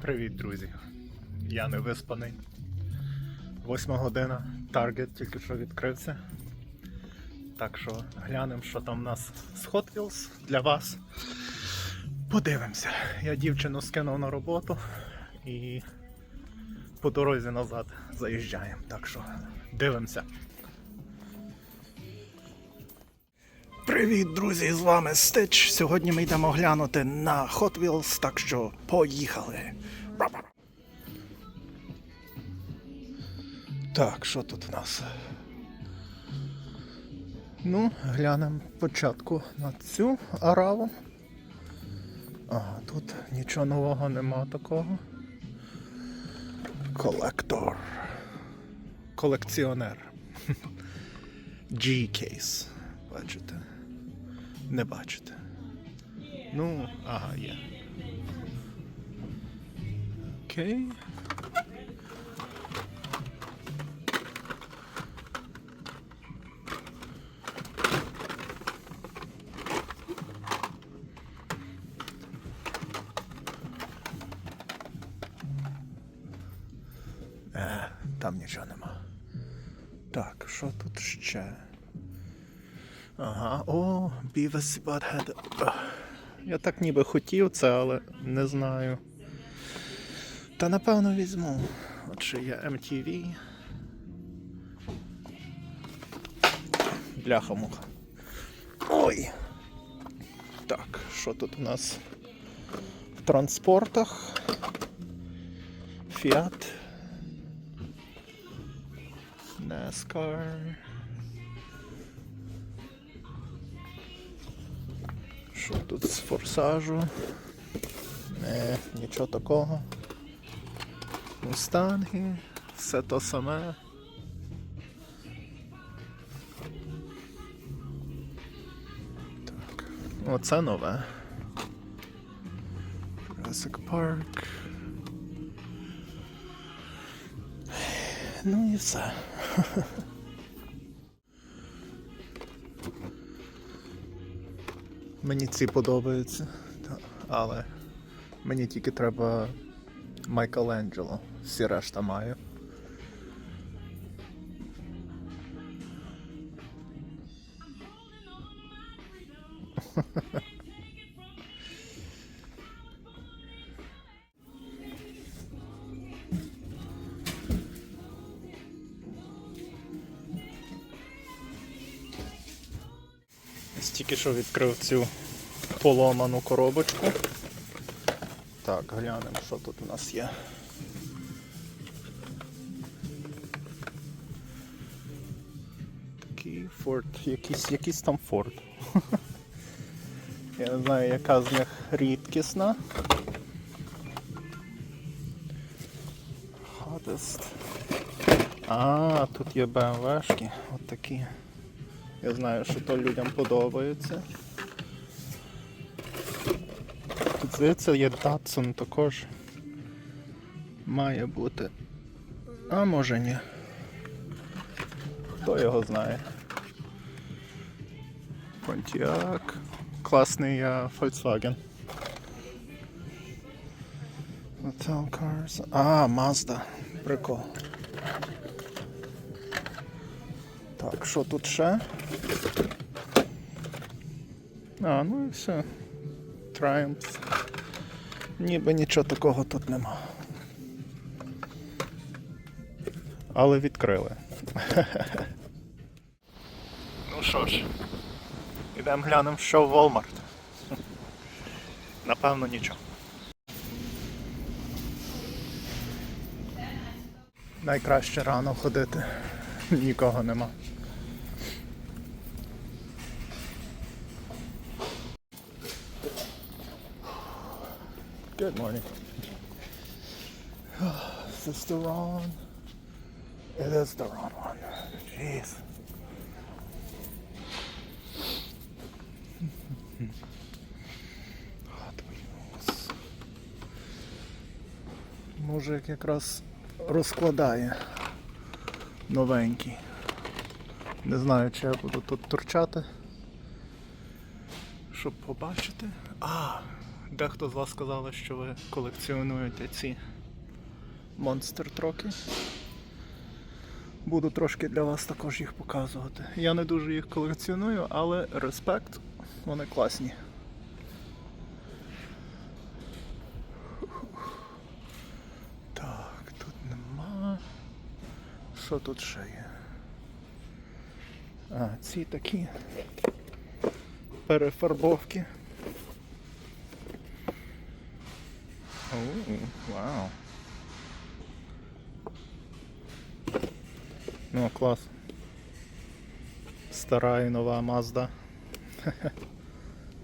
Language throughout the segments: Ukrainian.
Привіт, друзі. Я не виспаний. Восьма година. Таргет тільки що відкрився. Так що глянемо, що там у нас з Hot Wheels для вас. Подивимося. Я дівчину скинув на роботу і по дорозі назад заїжджаємо. Так що дивимося. Привіт, друзі! З вами Стич. Сьогодні ми йдемо глянути на Hot Wheels, так що поїхали. Так, що тут в нас? Ну, глянемо спочатку на цю араву. Ага, тут нічого нового нема такого. Колектор. Колекціонер. G-Case. Бачите? Не бачите. Ну, ага, є. Окей. Е, там нічого нема. Так, що тут ще? Ага, о, Beavis і Butthead. Я так ніби хотів це, але не знаю. Та напевно візьму. От ще є MTV. Бляха-муха. Ой. Так, що тут у нас в транспортах? Fiat. NASCAR. Що тут з форсажу? Не, нічого такого. Мустанги, все то саме. Так, оце нове. Jurassic Park. Ну і все. Мені ці подобаються, але мені тільки треба Майкеланджело. Всі решта маю. Тільки що відкрив цю поломану коробочку. Так, глянемо, що тут у нас є. Такий Ford, якийсь, якийсь там Ford. Я не знаю, яка з них рідкісна. Hottest. А, тут є BMW-шки, от такі. Я знаю, що то людям подобається. Тут здається є Datsun також. Має бути. А може ні. Хто його знає? Pontiac. Класний я Volkswagen. Hotel Cars. А, Mazda. Прикол. Так, що тут ще? А, ну і все. Triumph. Ніби нічого такого тут нема. Але відкрили. ну що ж, ідемо глянемо, що в Walmart. Напевно, нічого. Найкраще рано ходити. Нікого нема. Good morning. Is this the wrong? It is the wrong one. Jeez. Мужик якраз розкладає новенький. Не знаю, чи я буду тут торчати. Щоб побачити. А, Дехто з вас сказали, що ви колекціонуєте ці монстр троки. Буду трошки для вас також їх показувати. Я не дуже їх колекціоную, але респект, вони класні. Так, тут нема. Що тут ще є? А, ці такі перефарбовки. О, вау. Ну, клас. Стара і нова Mazda.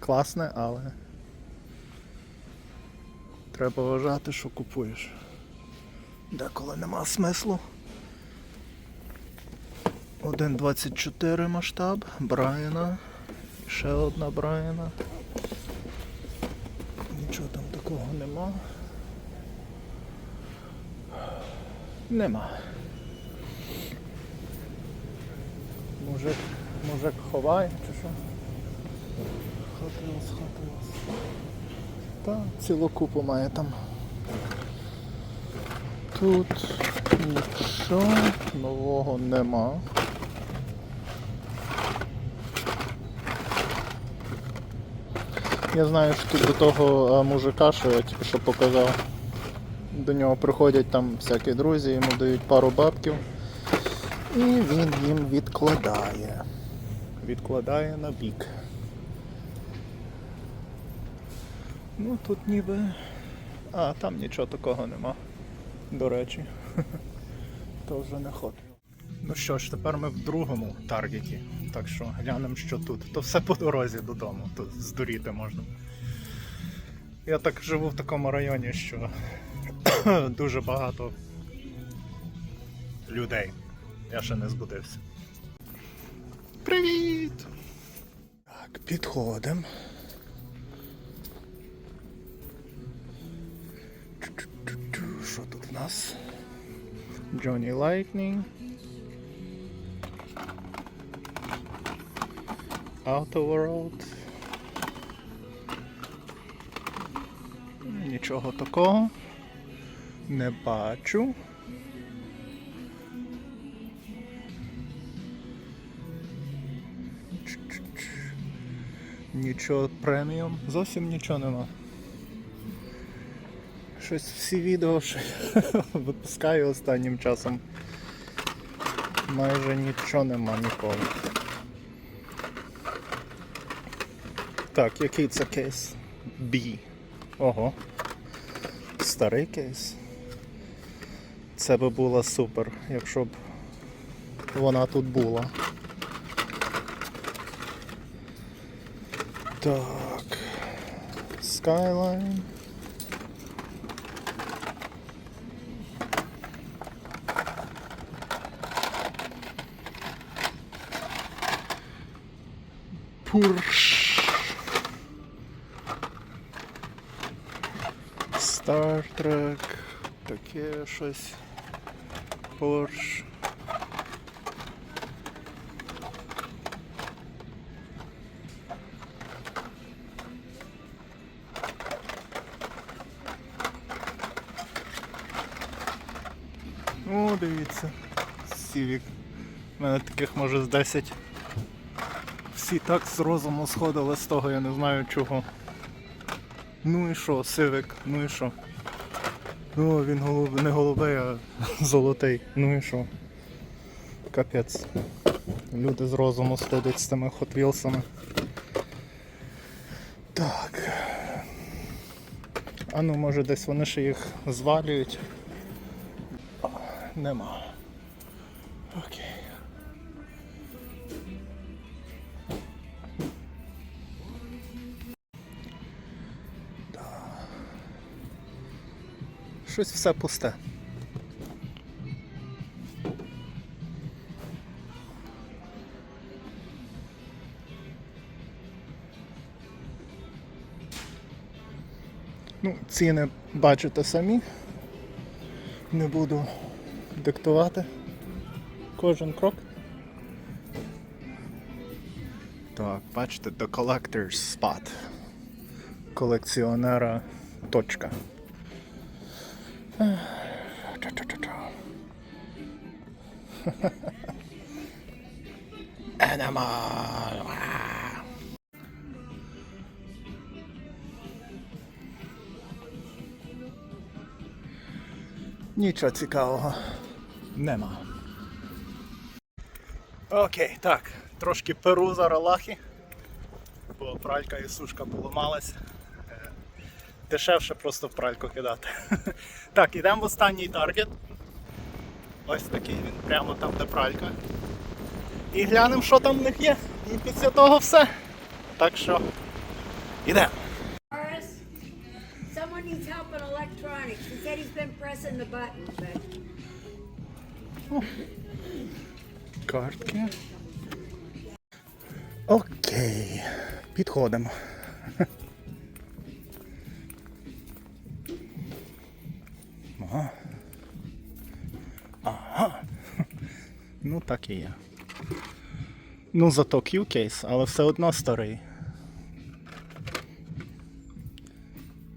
Класне, але треба вважати, що купуєш. Деколи нема смислу. 1.24 масштаб Брайана. Ще одна Брайана. Нічого там такого нема. Нема. Мужик, мужик ховає чи що? Хатилось, хатилось. Та цілу купу має там. Тут нічого нового нема. Я знаю, що тут до того мужика, що я тільки що показав. До нього приходять там всякі друзі, йому дають пару бабків. І він їм відкладає. Відкладає на бік. Ну тут ніби. А, там нічого такого нема. До речі. То вже не ходив. Ну що ж, тепер ми в другому таргеті. Так що глянемо, що тут. То все по дорозі додому, то здуріти можна. Я так живу в такому районі, що дуже багато людей. Я ще не збудився. Привіт! Так, підходимо. Що тут в нас? Johnny Lightning. Auto. Нічого такого. Не бачу. Чу-чу-чу. Нічого преміум. Зовсім нічого нема. Щось всі відео що випускаю останнім часом. Майже нічого нема ніколи. Так, який це кейс? B. Ого. Старий кейс. Це би було супер, якщо б вона тут була. Так. Skyline. Пурш. Star Trek. Таке щось. Porsche. О, дивіться. Сівік. У мене таких може з 10. Всі так з розуму сходили з того, я не знаю чого. Ну і що, сивик, ну і що? О, він голуб... не голубий, а золотий. Ну і що? Капець. Люди з розуму сходять з тими хотвілсами. Так. А ну може десь вони ще їх звалюють. Нема. Окей. Щось все пусте. Ну, ціни бачите самі. Не буду диктувати кожен крок. Так, бачите, The Collector's Spot. колекціонера. Точка. Animal. А. Нічого цікавого нема. Окей, так. Трошки перу за ралахи, бо пралька і сушка поламалась. Дешевше просто в пральку кидати. Так, ідемо в останній таргет. Ось такий він, прямо там, де пралька. І глянемо, що там в них є. І після того все. Так що, ідемо. Someone needs help in electronics. He said he's been pressing the buttons, but Картки. Окей. Підходимо. Ага. Ну, так і є. Ну, зато Q-кейс, але все одно старий.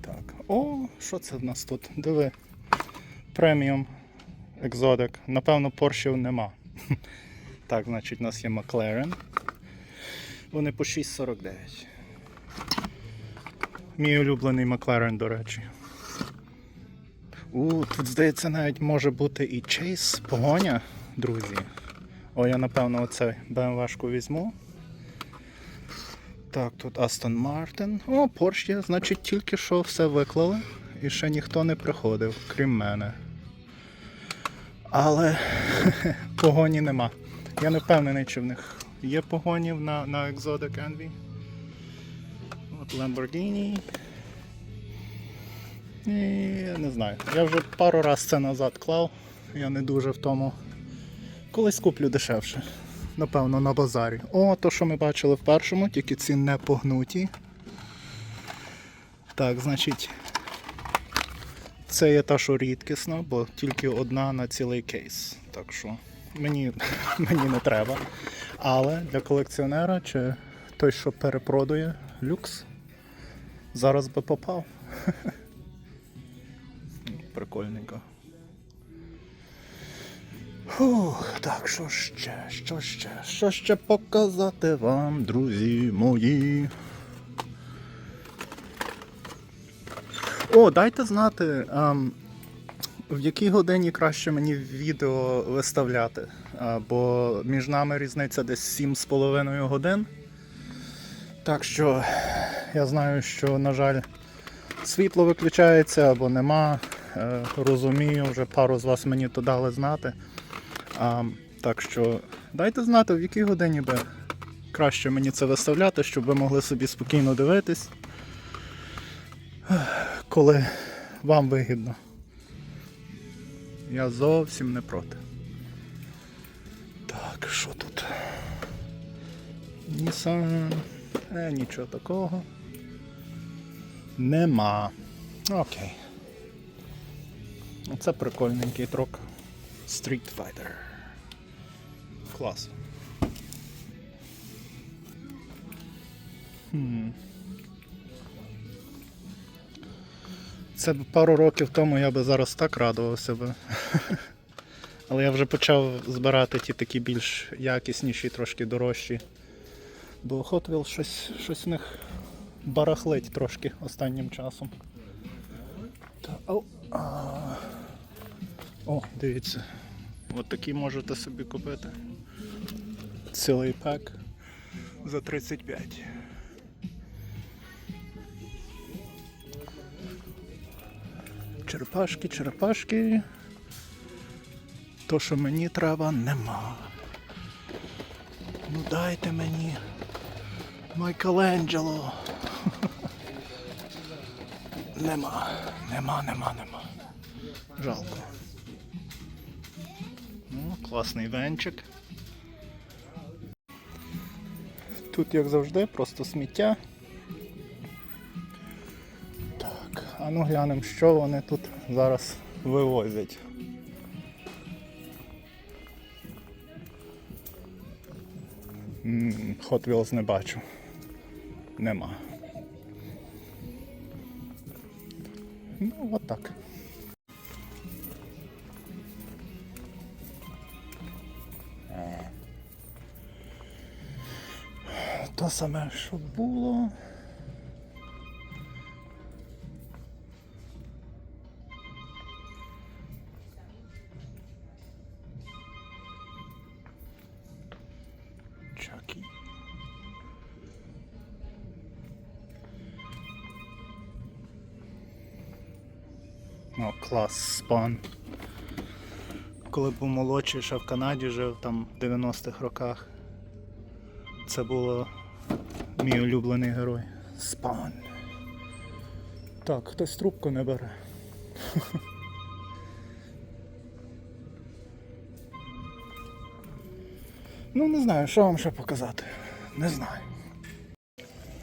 Так. О, що це в нас тут? Диви. Преміум екзотик. Напевно, Поршів нема. Так, значить, у нас є Макларен. Вони по 6,49. Мій улюблений Макларен, до речі. У, тут, здається, навіть може бути і Chase погоня, друзі. О, я напевно оцей BMW-шку візьму. Так, тут Aston Martin. О, Porsche значить, тільки що все виклали. І ще ніхто не приходив, крім мене. Але погоні нема. Я не впевнений, чи в них є погонів на, на Exotic Envy. От Lamborghini. І, я не знаю. Я вже пару раз це назад клав. Я не дуже в тому. Колись куплю дешевше. Напевно, на базарі. О, то, що ми бачили в першому, тільки ці не погнуті. Так, значить. Це є та, що рідкісна, бо тільки одна на цілий кейс. Так що мені, мені не треба. Але для колекціонера чи той, що перепродує люкс, зараз би попав. Прикольненько. Фух, так, що ще, що ще, що ще показати вам, друзі мої. О, дайте знати, ем, в якій годині краще мені відео виставляти. Бо між нами різниця десь 7,5 годин. Так що я знаю, що, на жаль, світло виключається або нема. Е, розумію, вже пару з вас мені то дали знати. А, так що дайте знати, в якій годині би краще мені це виставляти, щоб ви могли собі спокійно дивитись коли вам вигідно. Я зовсім не проти. Так, що тут? Nissan. Е, нічого такого. Нема. Окей. Це прикольненький трок. Street Fighter. Клас. Це б пару років тому я би зараз так радувався би. Але я вже почав збирати ті такі більш якісніші, трошки дорожчі. Бо Hot Wheels щось, щось в них барахлить трошки останнім часом. О, о, дивіться. От такі можете собі купити. Цілий пак за 35. Черепашки, черепашки. То, що мені треба, нема. Ну дайте мені. Майкеланджело. Нема, нема, нема, нема. Жалко. Ну, класний венчик. Тут, як завжди, просто сміття. Так, а ну глянемо, що вони тут зараз вивозять. Hot Wheels не бачу. Нема. От так. То саме, що було. Клас, спан. Коли був молодший, ще в Канаді жив там в 90-х роках. Це було мій улюблений герой. Спан. Так, хтось трубку не бере. Ну, не знаю, що вам ще показати. Не знаю.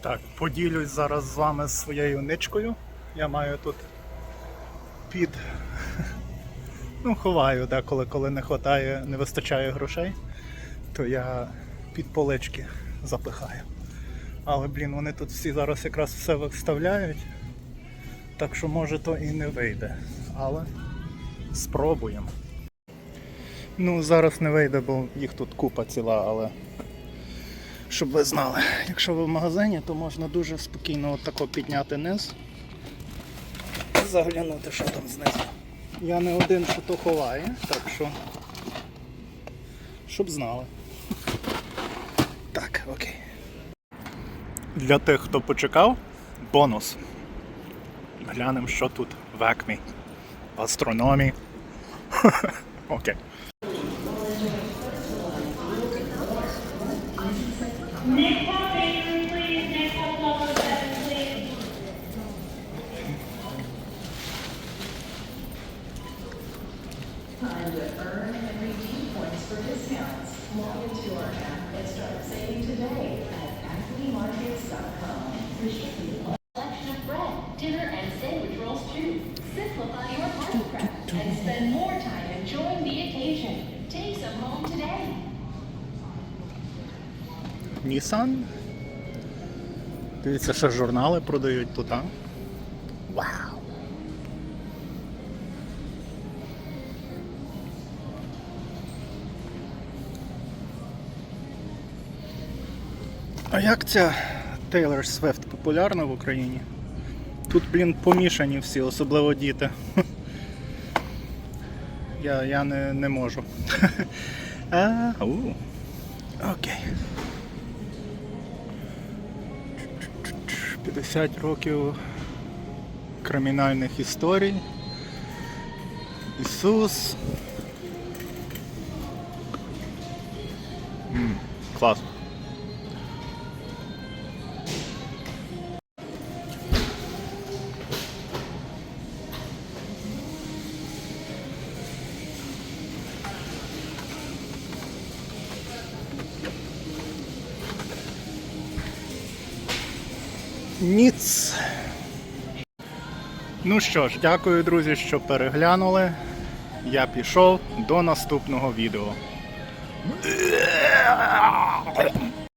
Так, поділюсь зараз з вами своєю ничкою. Я маю тут під. Ну, ховаю деколи, коли не хватає, не вистачає грошей, то я під полички запихаю. Але, блін, вони тут всі зараз якраз все виставляють. Так що може то і не вийде. Але спробуємо. Ну, зараз не вийде, бо їх тут купа ціла, але щоб ви знали, якщо ви в магазині, то можна дуже спокійно отако підняти низ. Заглянути, що там знизу. Я не один, що то ховає, так що. Щоб знали. Так, окей. Для тих, хто почекав, бонус. Глянемо, що тут в Акмі. В астрономії. Окей. Next Log into our app and start saving today at AnthonyMarkets.com. Restricted selection of bread, dinner, and sandwich rolls too. Simplify your party prep and spend more time enjoying the occasion. Take some home today. Nissan. Дивіться, ще журнали продають тут, а? Вау! А як ця Taylor Swift популярна в Україні? Тут, блін, помішані всі, особливо діти. Я, я не, не можу. а, у. Окей. 50 років кримінальних історій. Ісус. М, клас. Ніц. Ну що ж, дякую, друзі, що переглянули. Я пішов до наступного відео.